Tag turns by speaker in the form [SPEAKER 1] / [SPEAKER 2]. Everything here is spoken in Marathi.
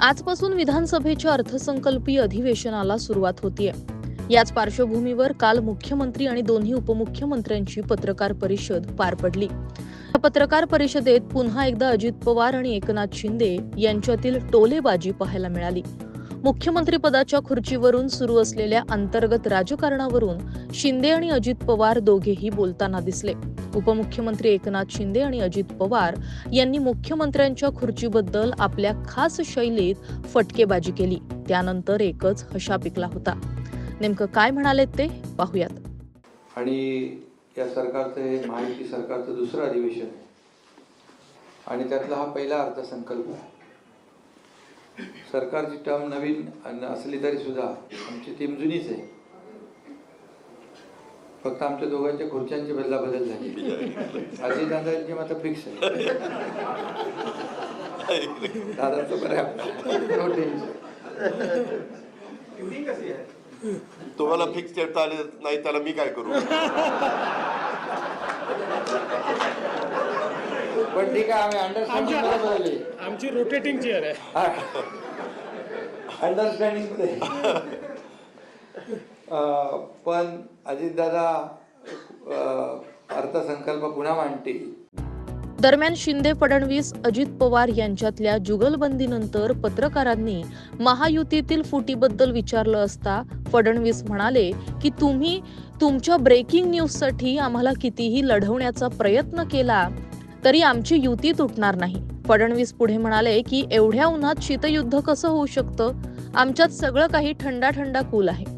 [SPEAKER 1] आजपासून विधानसभेच्या अर्थसंकल्पीय अधिवेशनाला सुरुवात होतीये. याच पार्श्वभूमीवर काल मुख्यमंत्री आणि दोन्ही उपमुख्यमंत्र्यांची पत्रकार परिषद पार पडली. या पत्रकार परिषदेत पुन्हा एकदा अजित पवार आणि एकनाथ शिंदे यांच्यातील टोलेबाजी पाहायला मिळाली. मुख्यमंत्री पदाच्या खुर्चीवरून सुरू असलेल्या अंतर्गत राजकारणावरून शिंदे आणि अजित पवार दोघेही बोलताना दिसले. उपमुख्यमंत्री एकनाथ शिंदे आणि अजित पवार यांनी मुख्यमंत्र्यांच्या खुर्चीबद्दल आपल्या खास शैलीत फटकेबाजी केली. त्यानंतर एकच हशा पिकला होता. नेमकं काय म्हणालेत ते पाहूयात.
[SPEAKER 2] आणि या सरकारचं हे सरकारचं दुसरं अधिवेशन आहे. आणि त्यातला हा पहिला अर्थसंकल्प आहे. सरकारची टर्म नवीन असली तरी सुद्धा आमची टीम जुनीच आहे. फक्त आमच्या दोघांच्या खुर्च्यांची बदलाबदल झाली. अजित दादांची मात्र फिक्स आहे. दादाचं बरं आहे.
[SPEAKER 3] तुम्हाला फिक्स ठेवता आले नाही त्याला मी काय करू?
[SPEAKER 2] पण ठीक आहे आम्ही अंडरस्टँडिंग
[SPEAKER 4] आमची रोटेटिंग चेअर आहे.
[SPEAKER 2] अंडरस्टँडिंग पण अजितदादा अर्थसंकल्प पुन्हा मांडतील.
[SPEAKER 1] दरम्यान शिंदे फडणवीस अजित पवार यांच्यातल्या जुगलबंदीनंतर पत्रकारांनी महायुतीतील फुटीबद्दल विचारलं असता फडणवीस म्हणाले की तुम्ही तुमच्या ब्रेकिंग न्यूजसाठी आम्हाला कितीही लढवण्याचा प्रयत्न केला तरी आमची युती तुटणार नाही. फडणवीस पुढे म्हणाले की एवढ्या उन्हात शीतयुद्ध कसं होऊ शकतं? आमच्यात सगळं काही थंडा थंडा कूल आहे.